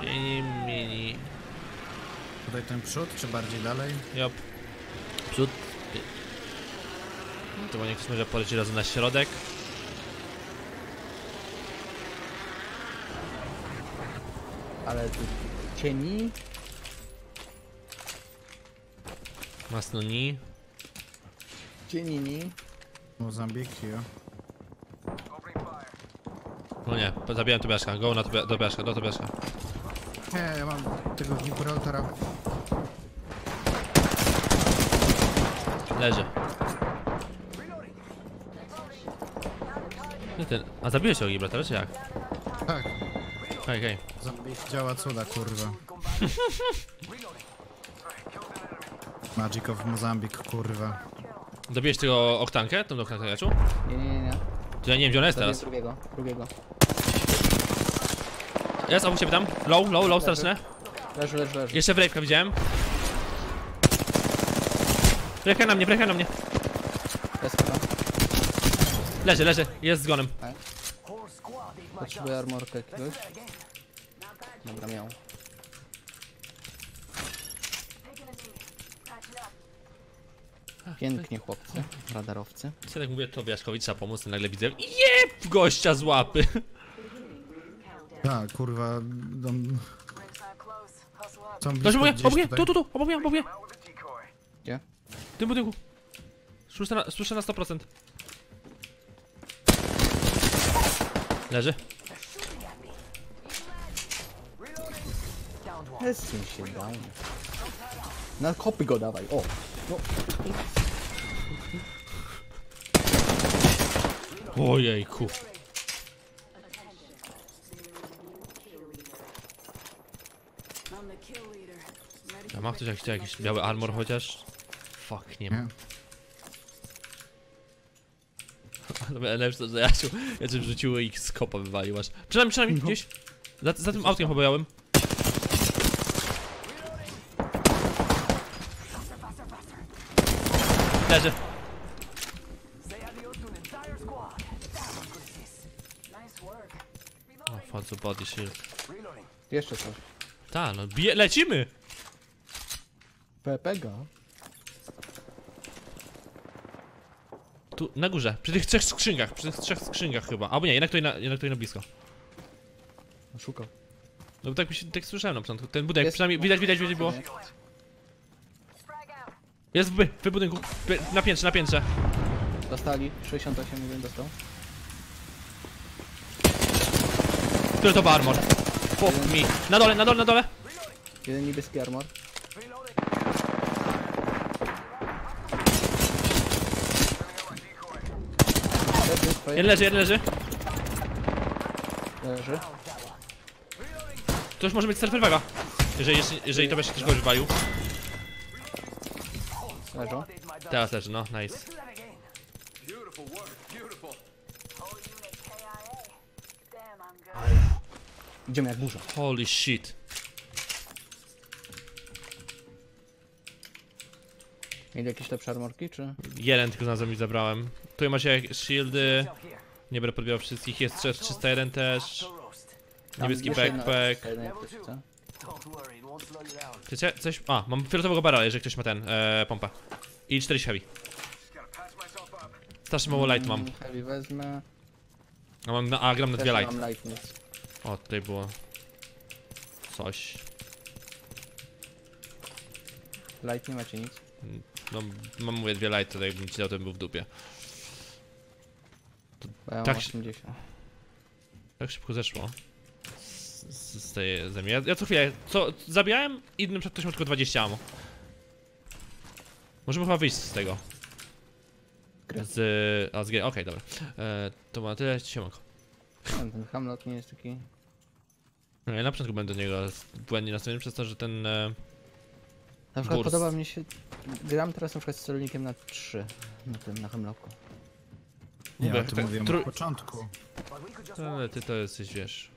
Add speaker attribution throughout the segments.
Speaker 1: Mini, mini.
Speaker 2: Tutaj ten przód, czy bardziej dalej?
Speaker 1: Jop. Przód. To bo niech może poleci razem na środek.
Speaker 3: Ale tu cieni.
Speaker 1: Masnoni.
Speaker 3: Cienini.
Speaker 2: Mozambik, jo.
Speaker 1: No nie, zabijam Tobiaszka. Go na Tobia- Tobiaszka, do Tobiaszka.
Speaker 2: Nie, ja mam tego Gibraltara.
Speaker 1: Leży. Nie ten. A zabiłeś się Gibraltar, czy jak?
Speaker 2: Tak,
Speaker 1: Hej, hej.
Speaker 2: Mozambik działa cuda, kurwa. Magic of Mozambik, kurwa.
Speaker 1: Dobiłeś tego oktankę? Tą oktankę leczu?
Speaker 3: Nie, nie, nie. nie.
Speaker 1: To ja nie wiem gdzie ona jest teraz.
Speaker 3: drugiego, drugiego.
Speaker 1: Jest, obok ciebie tam. Low, low, low, straszne.
Speaker 3: Leży, leży, leży.
Speaker 1: Jeszcze wrejpka widziałem. Wrejpka na mnie, wrejpka na mnie.
Speaker 3: Jest chyba.
Speaker 1: Leży, leży. Jest zgonem.
Speaker 3: Potrzebuję armorkę jakiegoś. Dobra, miał. Pięknie chłopcy, radarowcy.
Speaker 1: Co tak mówię, Tobiaszkowi trzeba pomóc, to nagle widzę. Jep! Gościa z łapy.
Speaker 2: Tak, kurwa. Dom... Są
Speaker 1: Ktoś
Speaker 2: blisko
Speaker 1: obok mnie,
Speaker 2: gdzieś
Speaker 1: obok mnie,
Speaker 2: tutaj.
Speaker 1: tu, tu, tu, obok mnie, obok mnie.
Speaker 3: Gdzie?
Speaker 1: W tym budynku. Słyszę na, słyszę na 100%. Leży.
Speaker 3: Jest się dał. Na kopy go dawaj, o! No,
Speaker 1: Ojejku. A ma ktoś jakiś, jakiś biały armor chociaż? Fuck, nie ma. Ale najlepsze, że Jasiu, ja cię wrzuciły i z kopa wywaliłaś. Przynajmniej, przynajmniej gdzieś. Za, za tym autkiem pobojałem. Leży. O, facu body shield.
Speaker 3: jeszcze coś.
Speaker 1: Ta, no bije, lecimy!
Speaker 3: PPG.
Speaker 1: Tu, na górze, przy tych trzech skrzynkach, przy tych trzech skrzynkach chyba. Albo nie, jednak tutaj na, jednak tutaj na blisko.
Speaker 3: Szukał.
Speaker 1: No bo tak, mi się, tak słyszałem na początku. Ten budynek,
Speaker 3: Jest-
Speaker 1: przynajmniej widać, widać, widać było. Jest w, by, w budynku, by, na piętrze, na piętrze.
Speaker 3: Dostali, 68 milionów dostał.
Speaker 1: Który to był armor? Fuck me. Na dole, na dole, na dole.
Speaker 3: Jeden niebieski armor.
Speaker 1: Jeden leży, jeden leży.
Speaker 3: Leży.
Speaker 1: To już może być surferwaga. Jeżeli, jeżeli, jeżeli to będzie ktoś go wywalił.
Speaker 3: Leżą.
Speaker 1: Teraz leży, no, nice.
Speaker 3: Idziemy jak burza.
Speaker 1: Holy shit.
Speaker 3: Mieli jakieś lepsze armorki, czy?
Speaker 1: Jeden tylko znalazłem i zabrałem. Tu macie shieldy. Nie będę podbierał wszystkich. Jest 3- 301 też. Niebieski backpack.
Speaker 3: jak.
Speaker 1: Chcecie coś? A, mam fioletowego barrela, jeżeli ktoś ma ten, e, pompę. I 40 heavy. Strasznie mało light mam.
Speaker 3: Mm, Heavy wezmę.
Speaker 1: A, mam na, a gram na dwie light.
Speaker 3: mam light nic.
Speaker 1: O, tutaj było coś.
Speaker 3: Light nie macie nic.
Speaker 1: No, mam mówię dwie light, to jakbym ci dał, to bym był w dupie.
Speaker 3: Bo ja
Speaker 1: Tak
Speaker 3: mam
Speaker 1: się-
Speaker 3: 80.
Speaker 1: Tak szybko zeszło. Z, z tej zemi. Ja, ja co chwilę, co, zabijałem i na przykład ktoś ma tylko 20 ammo. Możemy chyba wyjść z tego. Z... A, z gier, okej, dobra. E, to ma tyle, siemanko.
Speaker 3: Ten, ten Hamlet nie jest taki...
Speaker 1: No, Ja na początku będę do niego błędnie nastawiony przez to, że ten... E,
Speaker 3: Na przykład
Speaker 1: Burst.
Speaker 3: podoba mi się... Gram teraz na przykład z celownikiem na 3. Na tym, na Hemlocku.
Speaker 2: Nie,
Speaker 1: Mówię,
Speaker 2: o tym
Speaker 1: tak,
Speaker 2: mówiłem
Speaker 1: tru-
Speaker 2: na początku.
Speaker 1: ale ty to jesteś, wiesz...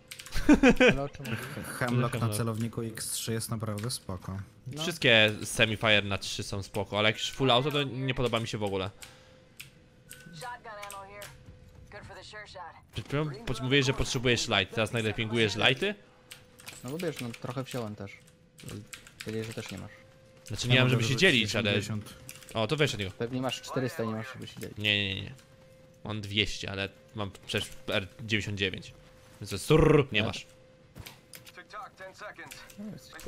Speaker 2: Hemlock na celowniku X3 jest naprawdę spoko.
Speaker 3: No.
Speaker 1: Wszystkie semi-fire na 3 są spoko, ale jak już full auto to nie podoba mi się w ogóle. Przed chwilą po- mówiłeś, że potrzebujesz light, teraz nagle pingujesz lighty?
Speaker 3: No bo wiesz, no trochę wziąłem też. Wiedziałeś, że też nie masz.
Speaker 1: Znaczy nie wiem, żeby się dzielić, ale...
Speaker 2: 80.
Speaker 1: O, to weź od niego.
Speaker 3: Pewnie masz 400 i nie masz, żeby się dzielić.
Speaker 1: Nie, nie, nie. Mam 200, ale mam przecież R99. Więc surr, nie
Speaker 3: Tak.
Speaker 1: masz.
Speaker 4: Tick tock, 10 seconds.
Speaker 3: No, jesteś.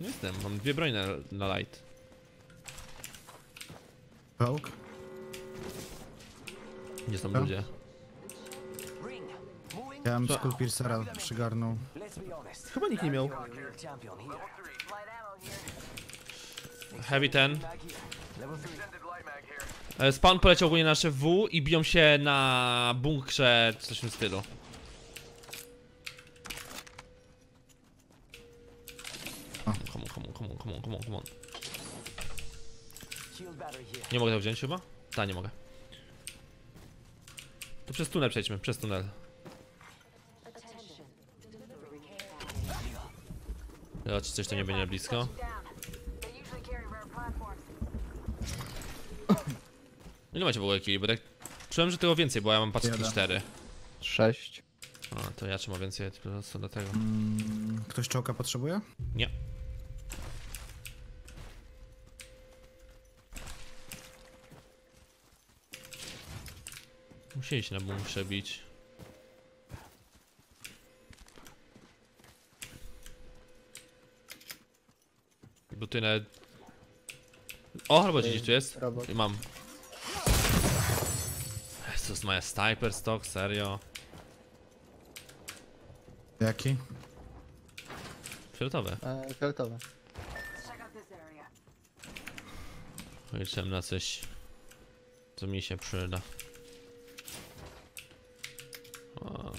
Speaker 1: Nie Jestem, mam dwie broń na, na light.
Speaker 2: Poke?
Speaker 1: Nie są
Speaker 2: Co?
Speaker 1: ludzie.
Speaker 2: Ja bym Skull Piercera przygarnął.
Speaker 1: Chyba nikt nie miał. Heavy ten.
Speaker 5: Mag here. Level 3.
Speaker 4: Extended light mag here.
Speaker 1: E, Spawn poleciał ogólnie na nasze W i biją się na bunkrze, coś w tym stylu. Come on, come on, come on, come on, come on, come on. Nie mogę tego wziąć chyba? Tak, nie mogę. To przez tunel przejdźmy, przez tunel. Ja, czy coś to nie będzie blisko? Ile macie w ogóle kili? Bo tak czułem, że tego więcej, bo ja mam paczki
Speaker 2: Jeden.
Speaker 1: 4.
Speaker 3: 6.
Speaker 1: A, to ja czy mam więcej po prostu dlatego.
Speaker 2: Mm, Ktoś czołka potrzebuje?
Speaker 1: Nie. Musieli się na bunkrze bić. Buty nawet... O, robot gdzieś tu jest.
Speaker 3: Robot.
Speaker 1: I mam. Jezus, moja sniper stock, serio.
Speaker 2: Jaki?
Speaker 1: Fioletowe.
Speaker 3: E, fioletowe.
Speaker 1: Liczyłem na coś, co mi się przyda. O.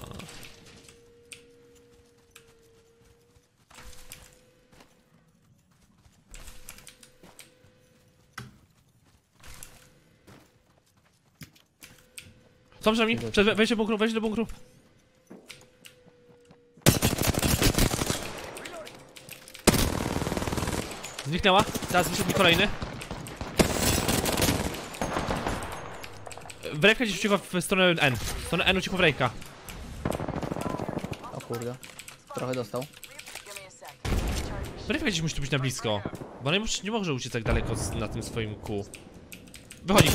Speaker 1: Nami? Przed, wejdź do bunkru, wejdź do bunkru. Zniknęła. Teraz wyszedł mi kolejny. Wrejka gdzieś uciekła w stronę N. W stronę N uciekła Wrejka.
Speaker 3: Kurde. Trochę dostał.
Speaker 1: Wrejka gdzieś musi tu być na blisko. Bo ona nie, może- uciec tak daleko z, na tym swoim kół. Wychodzi.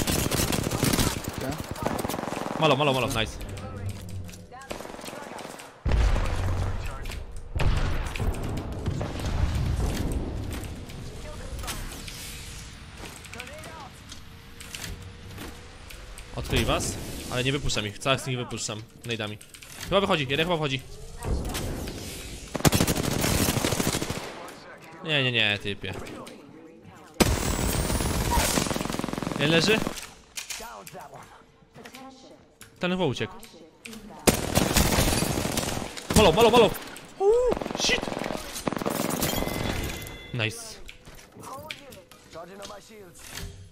Speaker 1: Malo, malo, malo, nice. Odkryj was, ale nie wypuszczam ich, całych z nich wypuszczam, najdami. Chyba wychodzi, jeden chyba wychodzi. Nie, nie, nie, typie. Jeden leży? Ten chyba uciekł. Malo, malo, malo! Uuu, shit! Nice.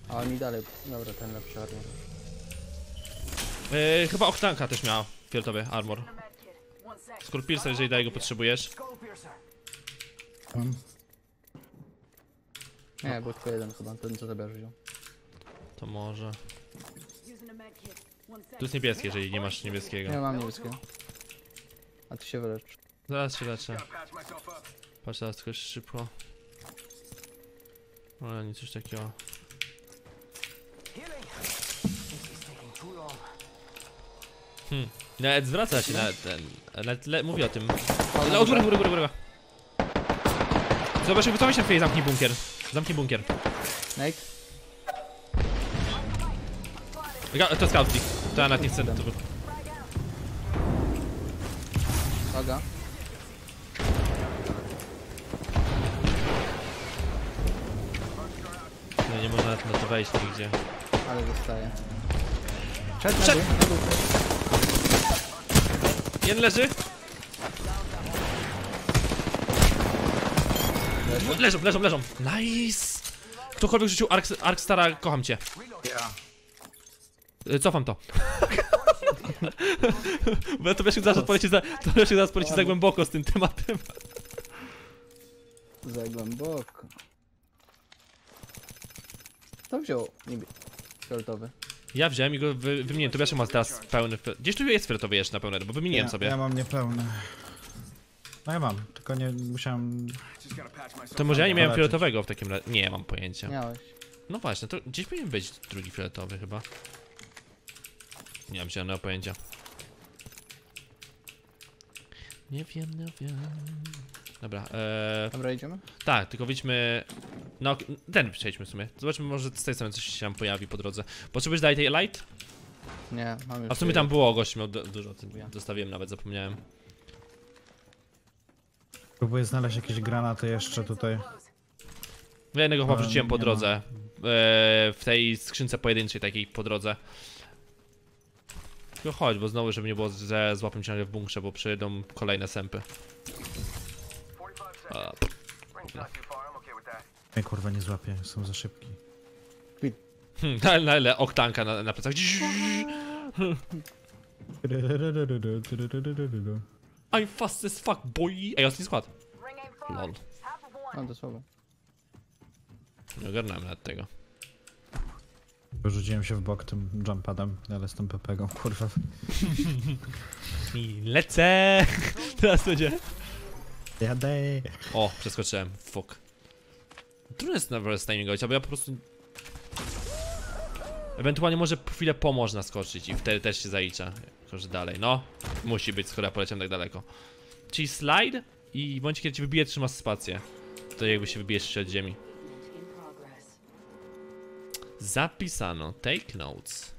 Speaker 3: A on mi dalej. Dobra, ten lepszy armor.
Speaker 1: Yy, chyba Oktanka też miała fioletowy armor. Skorpirsa, jeżeli daje go potrzebujesz.
Speaker 2: Mam.
Speaker 3: Nie, był tylko jeden chyba, ten co zabierz wziął.
Speaker 1: To może. Tu jest niebieskie, jeżeli nie masz niebieskiego.
Speaker 3: Nie mam niebieskiego. A ty się wylecz.
Speaker 1: Zaraz się leczę. Patrz teraz tylko szybko. Ale nic coś takiego.
Speaker 5: Long.
Speaker 1: Nawet zwraca się na ten. Nawet le, mówi o tym. Ale od góry, góry, góry, góry. Zobacz, wycofaj się chwilę, zamknij bunkier. Zamknij bunkier. Ga- To scoutki. To ja nawet nie chcę. To...
Speaker 3: Uwaga.
Speaker 1: Nie, nie można na to wejść nigdzie.
Speaker 3: Ale zostaje. Przed,
Speaker 1: Przed! Jeden leży. Leżą, leżą, leżą. Nice! Ktokolwiek rzucił Ark, Ark Stara, kocham cię.
Speaker 2: Ja.
Speaker 1: Y, Cofam to. Bo ja to wiesz, zaraz poleci za, to wiesz, zaraz poleci za głęboko z tym tematem.
Speaker 3: Za głęboko. Kto wziął niebie... fioletowy.
Speaker 1: Ja wziąłem i go wy, wymieniłem. Tobiasz ma teraz pełny. Gdzieś tu jest fioletowy jeszcze na pełny, bo wymieniłem
Speaker 2: ja,
Speaker 1: sobie.
Speaker 2: Ja mam niepełne. No ja mam, tylko nie musiałem...
Speaker 1: To może ja nie miałem
Speaker 2: Zobaczyć.
Speaker 1: fioletowego w takim razie. Nie mam pojęcia.
Speaker 3: Miałeś.
Speaker 1: No właśnie, to gdzieś powinien być drugi fioletowy chyba. Nie mam zielonego pojęcia. Nie wiem, nie wiem. Dobra, eee,
Speaker 3: Dobra, idziemy?
Speaker 1: tak, tylko wyjdźmy. No, ten przejdźmy w sumie. Zobaczmy, może z tej strony coś się nam pojawi po drodze. Potrzebujesz dalej tej light?
Speaker 3: Nie, mam już.
Speaker 1: A w sumie tam było gość miał du- dużo, tym zostawiłem nawet, zapomniałem.
Speaker 2: Próbuję znaleźć jakieś granaty jeszcze tutaj.
Speaker 1: Ja jednego chyba wrzuciłem po drodze. E, w tej skrzynce pojedynczej takiej po drodze. Tylko chodź, bo znowu, żeby nie było, że złapię ciągle w bunkrze, bo przyjdą kolejne sępy.
Speaker 4: 45
Speaker 1: A,
Speaker 4: seconds. Ring's not too far. I'm okay with that.
Speaker 2: Mnie kurwa nie złapię, są za szybki.
Speaker 1: hmm, na, na ile oktanka na, na plecach. I'm fast as fuck, boy! Ej, ostatni skład. Lol.
Speaker 3: No, dosłownie.
Speaker 1: Nie ogarnąłem nawet tego.
Speaker 2: Wyrzuciłem się w bok tym jumpadem, ale z tym pepegą, kurwa.
Speaker 1: I lecę! Teraz będzie.
Speaker 2: Jadę.
Speaker 1: O, przeskoczyłem. Fuck. Trudno jest na timingować, bo ja po prostu... Ewentualnie może po chwilę po można skoczyć i wtedy też się zalicza. Tylko, że dalej, no. Musi być, skoro ja poleciałem tak daleko. Czyli slide i w kiedy ci wybije, trzymasz spację. To jakby się wybijesz od ziemi. Zapisano. Take notes.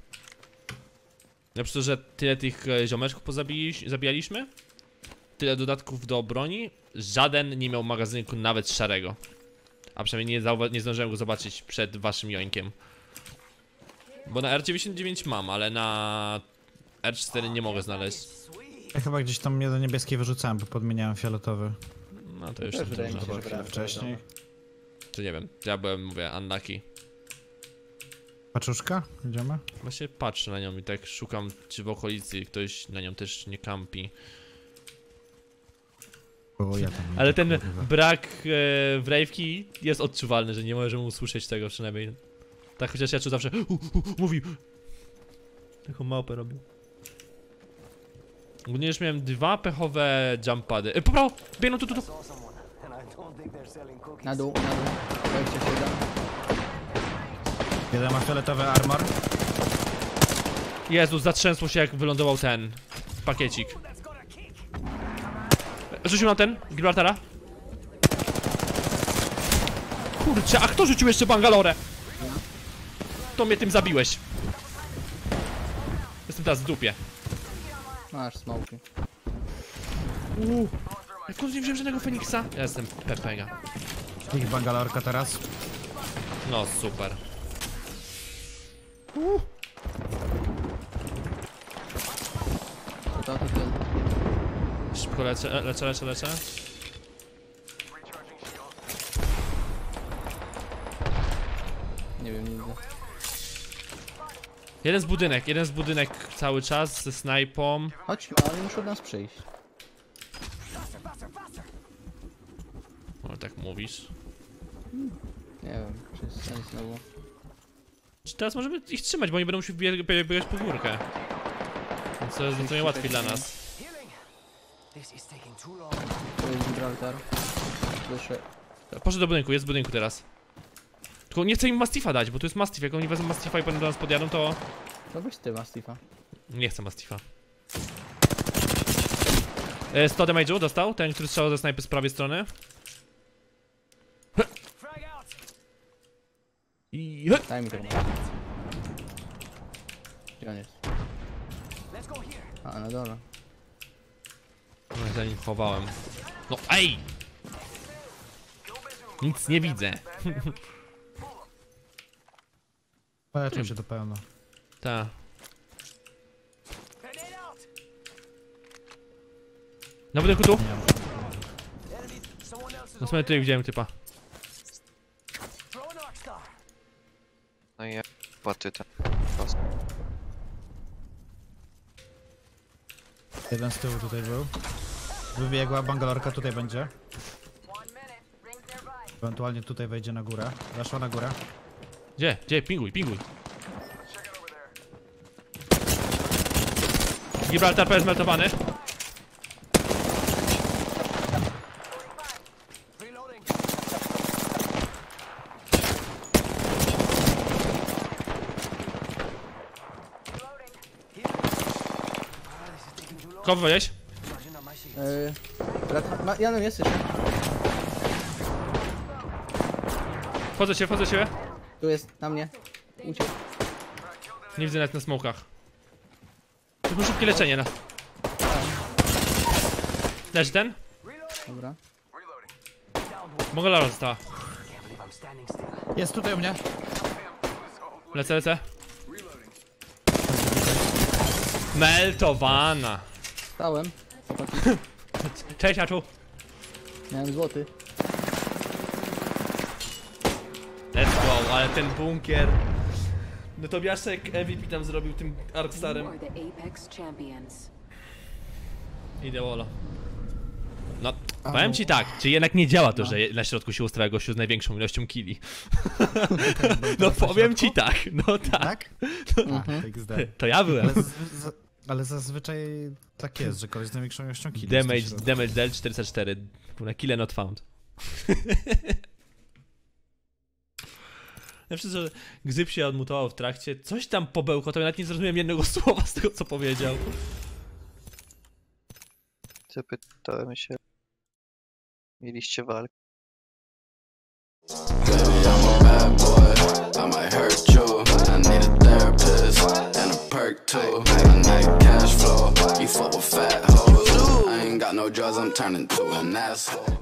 Speaker 1: Na przykład, że tyle tych e, ziomeczków pozabili- zabijaliśmy, tyle dodatków do broni, żaden nie miał magazynku nawet szarego. A przynajmniej nie, nie zdążyłem go zobaczyć przed waszym jońkiem. Bo na R99 mam, ale na R4 nie mogę znaleźć.
Speaker 2: Ja chyba gdzieś tam jeden niebieski wyrzucałem, bo podmieniałem fioletowy.
Speaker 1: No to już
Speaker 3: Też
Speaker 1: nie
Speaker 3: wydaje mi się,
Speaker 1: trudno.
Speaker 3: że brałem
Speaker 2: Wcześniej.
Speaker 1: Czy nie wiem, ja byłem, mówię, unlucky.
Speaker 2: Paczuszka? Idziemy?
Speaker 1: Właśnie patrzę na nią i tak szukam, czy w okolicy ktoś na nią też nie kampi.
Speaker 2: Bo ja tam
Speaker 1: Ale ten
Speaker 2: kurwa.
Speaker 1: brak e, wrejwki jest odczuwalny, że nie możemy usłyszeć tego przynajmniej. Tak chociaż ja czuł zawsze u, u, mówi. Taką małpę robił. Ogólnie już miałem dwa pechowe jumpady. E, poprawo! Biegną tu, tu, tu.
Speaker 3: Na dół, na dół. 27.
Speaker 2: Jeden ma fioletowy armor.
Speaker 1: Jezus, zatrzęsło się jak wylądował ten pakiecik. Rzucił na ten, Gibraltara. Kurczę, a kto rzucił jeszcze Bangalore? To mnie tym zabiłeś. Jestem teraz w dupie.
Speaker 3: Masz smoki.
Speaker 1: Uuu. Jak końcu nie wziąłem żadnego Feniksa? Ja jestem Pepega.
Speaker 2: Ich bangalorka teraz.
Speaker 1: No super.
Speaker 3: To to, to ty.
Speaker 1: Szybko lecę, e, lecę, lecę, lecę.
Speaker 4: Recharging shield.
Speaker 3: Nie wiem, nigdy.
Speaker 1: Jeden z budynek, jeden z budynek cały czas ze snajpą.
Speaker 3: Chodź, ale muszą od nas przyjść.
Speaker 1: O, tak mówisz.
Speaker 3: Nie wiem, czy jest sens znowu.
Speaker 1: Czy teraz możemy ich trzymać, bo oni będą musieli bieg bieg biegać po górkę. Więc to jest nieco niełatwiej dla nas.
Speaker 3: To jest Gibraltar.
Speaker 1: Poszedł do budynku, jest w budynku teraz. Tylko nie chcę im Mastifa dać, bo tu jest Mastif. Jak oni wezmą Mastifa i potem do nas podjadą, to...
Speaker 3: No weź ty, Mastifa.
Speaker 1: Nie chcę Mastifa. E, 100 damage'u dostał, ten, który strzelał ze snajpy z prawej strony. I...
Speaker 3: Daj mi tego. Gdzie on jest? A, na dole.
Speaker 1: No, za nim chowałem. No ej! Nic nie widzę.
Speaker 2: Leczę się to pełno.
Speaker 1: Ta.
Speaker 5: Grenade out.
Speaker 1: Na budynku tu? No sobie tutaj widziałem typa.
Speaker 6: No i ja płaty ten.
Speaker 2: Jeden z tyłu tutaj był. Wybiegła bangalorka, tutaj będzie. Ewentualnie tutaj wejdzie na górę. Weszła na górę.
Speaker 1: Gdzie? Gdzie? Pinguj, pinguj. Gibraltar prawie zmeltowany. Kogo
Speaker 5: wejść?
Speaker 3: Yy, Janem jesteś.
Speaker 1: Wchodzę się, wchodzę się.
Speaker 3: Tu jest, na mnie. Uciekł.
Speaker 1: Nie widzę nawet na smokach. Tylko szybkie leczenie na. Leży ten?
Speaker 3: Dobra.
Speaker 1: Mogę Lara została.
Speaker 2: Jest tutaj u mnie.
Speaker 1: Lecę, lecę. Meltowana.
Speaker 3: Stałem.
Speaker 1: Cześć, Aczu.
Speaker 3: Miałem złoty.
Speaker 1: Go, ale ten bunkier. No to Biaszek MVP tam zrobił tym Arkstarem. Idę Wolo. No, powiem ci tak, czy jednak nie działa to, że na środku się ustawia gościu z największą ilością killi. No powiem ci tak, no tak.
Speaker 2: Tak? A, XD.
Speaker 1: To ja byłem.
Speaker 2: Ale, z, z, ale zazwyczaj tak jest, że koleś z największą ilością killi.
Speaker 1: Damage, damage del 44. Na kille not found. Myślę, że Gzyb się odmutował w trakcie. Coś tam pobełkotał, nawet nie zrozumiałem jednego słowa z tego, co powiedział.
Speaker 6: Zapytałem się. Mieliście walkę.
Speaker 7: No drugs. I'm turning to an asshole.